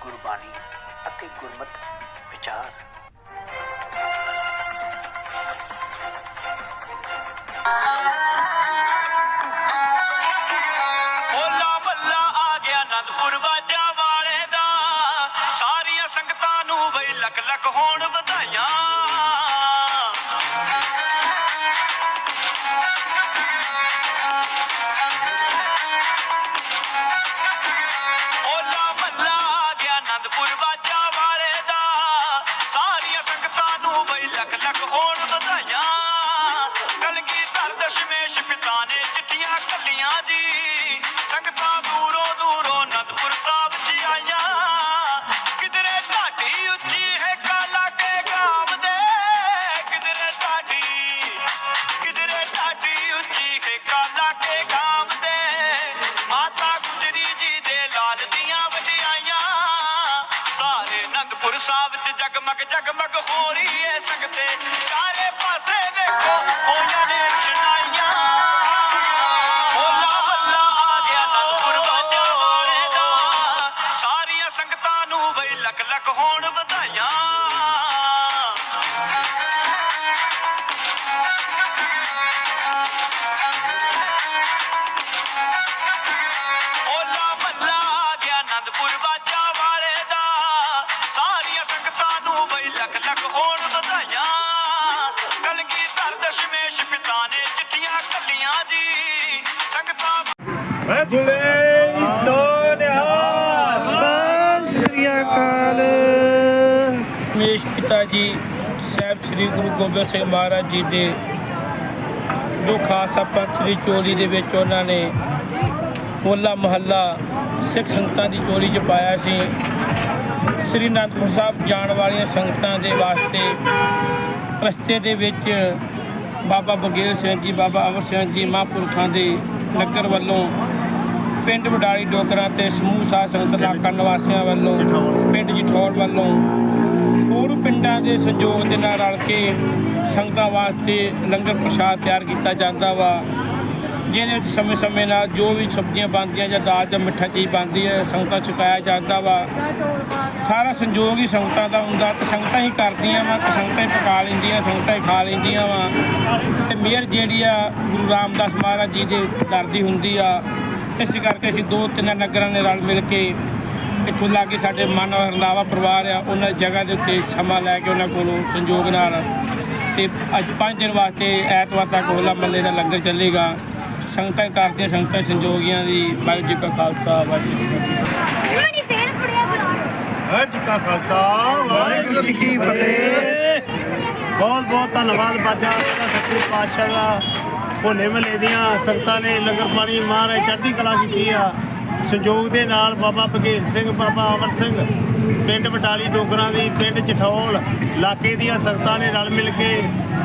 ਗੁਰਬਾਣੀ ਅਤੇ ਗੁਰਮਤ ਵਿਚਾਰ। ਹੋਲਾ ਮੱਲਾ ਆ ਗਿਆ ਅਨੰਦਪੁਰ ਬਾਜਾ ਵਾਲੇ ਦਾ। ਸਾਰੀਆਂ ਸੰਗਤਾਂ ਨੂੰ ਬਈ ਲੱਖ ਲੱਖ ਹੋਣ ਵਧਾਈਆਂ। ਜੀ। ਸੰਗਤਾਂ ਦੂਰੋਂ ਦੂਰੋਂ ਅਨੰਦਪੁਰ ਸਾਹਿਬ ਚ ਆਈਆਂ। ਕਿਧਰੇ ਢਾਡੀ ਉੱਚੀ ਹੈ ਕਾਲਾ ਕੇ ਗਾਮ ਦੇ। ਕਿਧਰੇ ਢਾਡੀ ਕਿਧਰੇ ਢਾਡੀ ਉੱਚੀ ਹੈ ਕਾਲਾ ਕੇ ਗਾਮ ਦੇ। ਮਾਤਾ ਗੁਜਰੀ ਜੀ ਦੇ ਲਾਲ ਦੀਆਂ ਵਡਿਆਈਆਂ। ਸਾਰੇ ਅਨੰਦਪੁਰ ਸਾਹਿਬ ਚ ਜਗਮਗ ਜਗਮਗ ਹੋ ਰਹੀ ਏ ਸੰਗਤੇ ਸਾਰੇ ਦਾ। ਸਾਰੀਆਂ ਸੰਗਤਾਂ ਨੂੰ ਬਈ ਲੱਖ ਲੱਖ ਹੋਣ ਵਧਾਈਆਂ। ਕਲਗੀ ਧਰ ਦਸ਼ਮੇਸ਼ ਪਿਤਾ ਨੇ ਚਿੱਠੀਆਂ ਕੱਲੀਆਂ ਜੀ। ਸੰਗਤਾਂ ਸ੍ਰੀ ਅਕਾਲ। ਮੇਸ਼ ਪਿਤਾ ਜੀ ਸਾਹਿਬ ਸ੍ਰੀ ਗੁਰੂ ਗੋਬਿੰਦ ਸਿੰਘ ਮਹਾਰਾਜ ਜੀ ਦੇ ਜੋ ਖਾਲਸਾ ਪੰਥ ਦੀ ਚੋਰੀ ਦੇ ਵਿੱਚ ਉਹਨਾਂ ਨੇ ਹੋਲਾ ਮਹੱਲਾ, ਸਿੱਖ ਸੰਗਤਾਂ ਦੀ ਚੋਰੀ 'ਚ ਪਾਇਆ ਸੀ। ਸ੍ਰੀ ਅਨੰਦਪੁਰ ਸਾਹਿਬ ਜਾਣ ਵਾਲੀਆਂ ਸੰਗਤਾਂ ਦੇ ਵਾਸਤੇ ਰਸਤੇ ਦੇ ਵਿੱਚ ਬਾਬਾ ਬਗੇਲ ਸਿੰਘ ਜੀ, ਬਾਬਾ ਅਮਰ ਸਿੰਘ ਜੀ, ਮਹਾਂਪੁਰਖਾਂ ਦੇ ਨਗਰ ਵੱਲੋਂ ਪਿੰਡ ਵਡਾਲੀ ਡੋਗਰਾ ਤੇ ਸਮੂਹ ਸਾਧ ਸੰਗਤ ਇਲਾਕਾ ਨਿਵਾਸੀਆਂ ਵੱਲੋਂ ਪਿੰਡ ਜਠੌਰ ਵੱਲੋਂ ਹੋਰ ਪਿੰਡਾਂ ਦੇ ਸਹਿਯੋਗ ਦੇ ਨਾਲ ਰਲ ਕੇ ਸੰਗਤਾਂ ਵਾਸਤੇ ਲੰਗਰ ਪ੍ਰਸ਼ਾਦ ਤਿਆਰ ਕੀਤਾ ਜਾਂਦਾ ਵਾ ਜਿਹਦੇ ਵਿੱਚ ਸਮੇਂ-ਸਮੇਂ ਨਾਲ ਜੋ ਵੀ ਸਬਜ਼ੀਆਂ ਬਣਦੀਆਂ ਜਾਂ ਦਾਲ ਜਾਂ ਮਿੱਠਾ ਚੀਜ਼ ਬਣਦੀ ਹੈ ਸੰਗਤਾਂ 'ਚ ਛਕਾਇਆ ਜਾਂਦਾ ਵਾ। ਸਾਰਾ ਸੰਯੋਗ ਹੀ ਸੰਗਤਾਂ ਦਾ ਹੁੰਦਾ ਤੇ ਸੰਗਤਾਂ ਹੀ ਕਰਦੀਆਂ ਵਾ ਤੇ ਸੰਗਤਾਂ ਹੀ ਪਕਾ ਲੈਂਦੀਆਂ ਸੰਗਤਾਂ ਹੀ ਖਾ ਲੈਂਦੀਆਂ ਵਾ। ਤੇ ਮੇਅਰ ਜਿਹੜੀ ਆ ਗੁਰੂ ਰਾਮਦਾਸ ਮਹਾਰਾਜ ਜੀ ਦੇ ਦਰ ਦੀ ਹੁੰਦੀ ਆ ਇਸ ਕਰਕੇ ਅਸੀਂ ਦੋ ਤਿੰਨ ਨਗਰਾਂ ਨੇ ਰਲ ਮਿਲ ਕੇ ਇੱਥੋਂ ਲਾਗੇ ਸਾਡੇ ਮਨ ਰੰਦਾਵਾ ਪਰਿਵਾਰ ਆ ਉਹਨਾਂ ਦੀ ਜਗ੍ਹਾ ਦੇ ਉੱਤੇ ਸਮਾਂ ਲੈ ਕੇ ਉਹਨਾਂ ਕੋਲੋਂ ਸੰਯੋਗ ਨਾਲ ਤੇ ਅੱਜ ਪੰਜ ਦਿਨ ਵਾਸਤੇ ਐਤਵਾਰ ਤੱਕ ਹੋਲਾ ਮੱਲੇ ਦਾ ਲੰਗਰ ਚੱਲੇਗਾ। ਸੰਗਤਾਂ ਕਰਦੀਆਂ ਸੰਗਤਾਂ ਸੰਯੋਗੀਆਂ ਦੀ ਵਾਹਿਗੁਰੂ ਜੀ ਕਾ ਖਾਲਸਾ ਵਾਹਿਗੁਰੂ ਜੀ ਕੀ ਫਤਿਹ। ਵਾਹਿਗੁਰੂ ਜੀ ਕਾ ਖਾਲਸਾ ਵਾਹਿਗੁਰੂ ਜੀ ਕੀ ਫਤਿਹ। ਬਹੁਤ ਬਹੁਤ ਧੰਨਵਾਦ ਬਾਜਾ ਸੱਚੇ ਪਾਤਸ਼ਾਹ ਦਾ। ਭੋਲੇ ਮਹੱਲੇ ਦੀਆਂ ਸੰਗਤਾਂ ਨੇ ਲੰਗਰ ਪਾਣੀ ਮਹਾਰਾਜ ਚੜ੍ਹਦੀ ਕਲਾ ਕੀਤੀ ਆ। ਸੰਯੋਗ ਦੇ ਨਾਲ ਬਾਬਾ ਬਘੇਰ ਸਿੰਘ, ਬਾਬਾ ਅਮਰ ਸਿੰਘ, ਪਿੰਡ ਬਟਾਲੀ ਡੋਗਰਾਂ ਦੀ, ਪਿੰਡ ਚਠੌਲ ਇਲਾਕੇ ਦੀਆਂ ਸੰਗਤਾਂ ਨੇ ਰਲ ਮਿਲ ਕੇ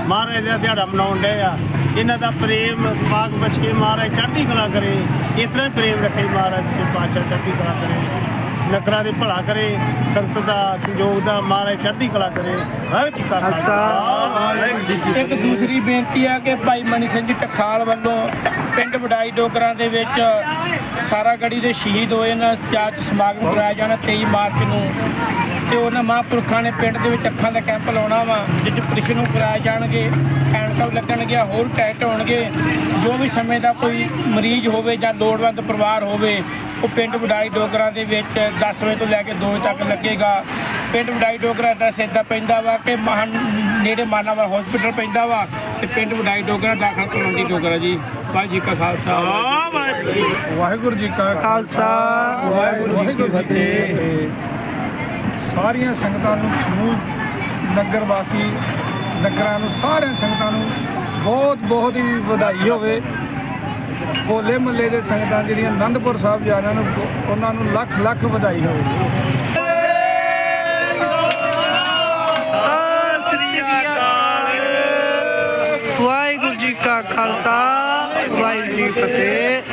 ਮਹਾਰਾਜ ਦਾ ਦਿਹਾੜਾ ਮਨਾਉਣ ਡਏ ਆ। ਇਹਨਾਂ ਦਾ ਪ੍ਰੇਮ ਸਮਾਗ ਬਚੇ ਮਹਾਰਾਜ ਚੜ੍ਹਦੀ ਕਲਾ ਕਰੇ। ਇਸ ਤਰ੍ਹਾਂ ਪ੍ਰੇਮ ਰੱਖੇ ਮਹਾਰਾਜ ਦੇ ਪਾਤਸ਼ਾਹ ਚੜ੍ਹਦੀ ਕਲਾ ਕਰੇ। ਨਗਰਾਂ ਦੇ ਭਲਾ ਕਰੇ ਸੰਗਤ ਦਾ ਸੰਯੋਗ ਦਾ ਮਹਾਰਾਜ ਚੜ੍ਹਦੀ ਕਲਾ ਕਰੇ। ਵਾਹਿਗੁਰੂ ਜੀ ਕਾ ਖਾਲਸਾ। ਵਾਹਿਗੁਰੂ ਜੀ ਕੀ ਇੱਕ ਦੂਸਰੀ ਬੇਨਤੀ ਆ ਕਿ ਭਾਈ ਮਨੀ ਸਿੰਘ ਜੀ ਟਕਸਾਲ ਵੱਲੋਂ ਪਿੰਡ ਵਡਾਈ ਡੋਗਰਾਂ ਦੇ ਵਿੱਚ ਸਾਰਾ ਗੜੀ ਦੇ ਸ਼ਹੀਦ ਹੋਏ ਨੇ ਚਾਚ ਸਮਾਗਮ ਕਰਾਇਆ ਜਾਣਾ 23 ਮਾਰਚ ਨੂੰ। ਤੇ ਉਹਨਾਂ ਮਹਾਂਪੁਰਖਾਂ ਨੇ ਪਿੰਡ ਦੇ ਵਿੱਚ ਅੱਖਾਂ ਦਾ ਕੈਂਪ ਲਾਉਣਾ ਵਾ ਜਿੱਥੇ ਪ੍ਰਿਸ਼ਨ ਨੂੰ ਕਰਾਏ ਜਾਣਗੇ ਐਨਕਾਂ ਵੀ ਲੱਗਣਗੀਆਂ ਹੋਰ ਟੈਸਟ ਹੋਣਗੇ। ਜੋ ਵੀ ਸਮੇਂ ਦਾ ਕੋਈ ਮਰੀਜ਼ ਹੋਵੇ ਜਾਂ ਲੋੜਵੰਦ ਪਰਿਵਾਰ ਹੋਵੇ ਉਹ ਪਿੰਡ ਵਡਾਈ ਡੋਗਰਾ ਦੇ ਵਿੱਚ 10 ਵਜੇ ਤੋਂ ਲੈ ਕੇ 2 ਵਜੇ ਤੱਕ ਲੱਗੇਗਾ। ਪਿੰਡ ਵਡਾਈ ਡੋਗਰਾ ਐਡਰੈਸ ਇੱਦਾਂ ਪੈਂਦਾ ਵਾ ਕਿ ਮਹਾਨ ਨੇੜੇ ਮਾਨਾਵਾ ਹਸਪੀਟਲ ਪੈਂਦਾ ਵਾ ਤੇ ਪਿੰਡ ਵਡਾਈ ਡੋਗਰਾ ਦਾਖਲ ਕਲੋਨੀ ਡੋਗਰਾ ਜੀ। ਵਾਹਿਗੁਰੂ ਜੀ ਕਾ ਖਾਲਸਾ। ਵਾਹਿਗੁਰੂ ਜੀ ਕਾ ਖਾਲਸਾ। ਵਾਹਿਗੁਰੂ ਜੀ ਕੀ ਫਤਿਹ। ਸਾਰੀਆਂ ਸੰਗਤਾਂ ਨੂੰ ਸਮੂਹ ਨਗਰ ਵਾਸੀ ਨਗਰਾਂ ਨੂੰ ਸਾਰਿਆਂ ਸੰਗਤਾਂ ਨੂੰ ਬਹੁਤ ਬਹੁਤ ਹੀ ਵਧਾਈ ਹੋਵੇ। ਹੋਲੇ ਮਹੱਲੇ ਦੇ ਸੰਗਤਾਂ ਜਿਹੜੀਆਂ ਆਨੰਦਪੁਰ ਸਾਹਿਬ ਜਾ ਰਹੀਆਂ ਨੇ ਉਹਨਾਂ ਨੂੰ ਲੱਖ ਲੱਖ ਵਧਾਈ ਹੋਵੇ। ਵਾਹਿਗੁਰੂ ਜੀ ਕਾ ਖਾਲਸਾ ਵਾਹਿਗੁਰੂ ਜੀ ਫਤਿਹ।